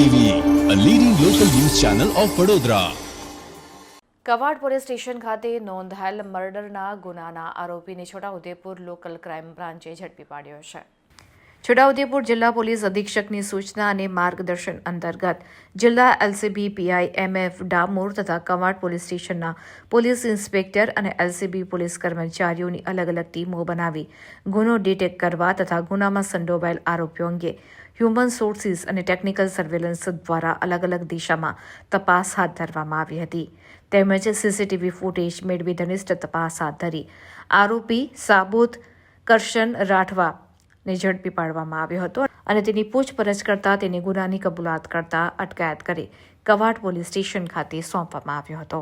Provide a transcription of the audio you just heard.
TV Quad police station ખાતે નોંધાયેલ મર્ડરના ગુનાના આરોપીને છોટાઉદેપુર લોકલ ક્રાઇમ બ્રાન્ચે ઝડપી પાડ્યો છે. છોટાઉદેપુર જિલ્લા પોલીસ અધિક્ષકની સૂચના અને માર્ગદર્શન અંતર્ગત જિલ્લા એલસીબી પીઆઈ એમએફ ડામોર તથા કવાડ પોલીસ સ્ટેશનના પોલીસ ઇન્સ્પેક્ટર અને એલસીબી પોલીસ કર્મચારીઓની અલગ અલગ ટીમો બનાવી ગુનો ડિટેક્ટ કરવા તથા ગુનામાં સંડોવાયેલ આરોપીઓ અંગે હ્યુમન સોર્સિસ અને ટેકનિકલ સર્વેલન્સ દ્વારા અલગ અલગ દિશામાં તપાસ હાથ ધરવામાં આવી હતી. તેમજ સીસીટીવી ફૂટેજ મેળવી ઘનિષ્ઠ તપાસ હાથ ધરી. આરોપી સાબુત કરશન રાઠવા ને ઝડપી પાડવામાં આવ્યો હતો અને તેની પૂછપરછ કરતા તેની ગુનાની કબૂલાત કરતા અટકાયત કરી કવાટ પોલીસ સ્ટેશન ખાતે સોંપવામાં આવ્યો હતો.